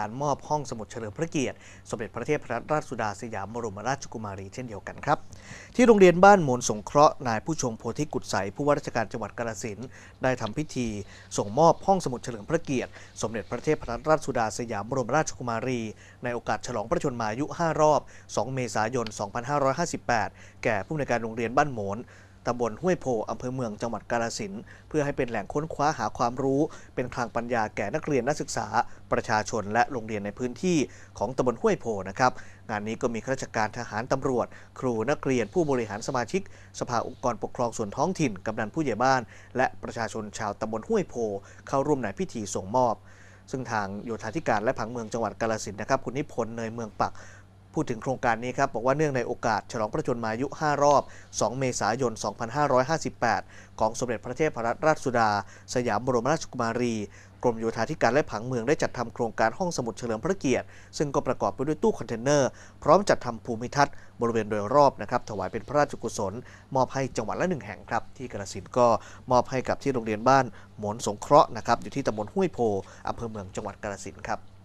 การมอบห้องสมุดเฉลิมพระเกียรติ สมเด็จพระเทพรัตนราชสุดาสยามบรมราชกุมารีเช่นเดียวกันครับ ที่โรงเรียนบ้านโมนสงเคราะห์นายผู้ชงโพธิกุศใสผู้ว่าราชการจังหวัดกาฬสินธุ์ได้ทำพิธี ส่งมอบห้องสมุดเฉลิมพระเกียรติ สมเด็จพระเทพรัตนราชสุดาสยามบรมราชกุมารี ในโอกาสฉลองพระชนมายุ 5 รอบ 2 เมษายน 2558 แก่ผู้อำนวยการโรงเรียนบ้านหมน ตำบลห้วยโพอำเภอเมืองจังหวัดกาฬสินธุ์เพื่อให้เป็นแหล่งค้นคว้าหาความรู้ เป็นคลังปัญญาแก่นักเรียนนักศึกษา ประชาชนและโรงเรียนในพื้นที่ของตำบลห้วยโพนะครับงานนี้ก็มีข้าราชการทหารตำรวจ ครูนักเรียนผู้บริหารสมาชิก สภาองค์กรปกครองส่วนท้องถิ่นกำนันผู้ใหญ่บ้าน และประชาชนชาวตำบลห้วยโพ เข้าร่วมในพิธีส่งมอบซึ่งทางโยธาธิการและผังเมืองจังหวัดกาฬสินนะครับคุณนิพนธ์เนยเมืองปัก พูดถึงโครงการนี้ครับบอกว่าเนื่องในโอกาสฉลองพระชนมายุ 5 รอบ 2 เมษายน 2558 ของสมเด็จพระเทพรัตนราชสุดา สยามบรมราชกุมารี กรมโยธาธิการและผังเมืองได้จัดทำโครงการห้องสมุดเฉลิมพระเกียรติ ซึ่งก็ประกอบไปด้วยตู้คอนเทนเนอร์ พร้อมจัดทำภูมิทัศน์บริเวณโดยรอบนะครับถวายเป็นพระราชกุศล มอบให้จังหวัดละหนึ่งแห่งครับ ที่กาฬสินก็มอบให้กับที่โรงเรียนบ้านหมนสงเคราะห์นะครับอยู่ที่ตำบลห้วยโพอำเภอเมืองจังหวัดกาฬสินครับ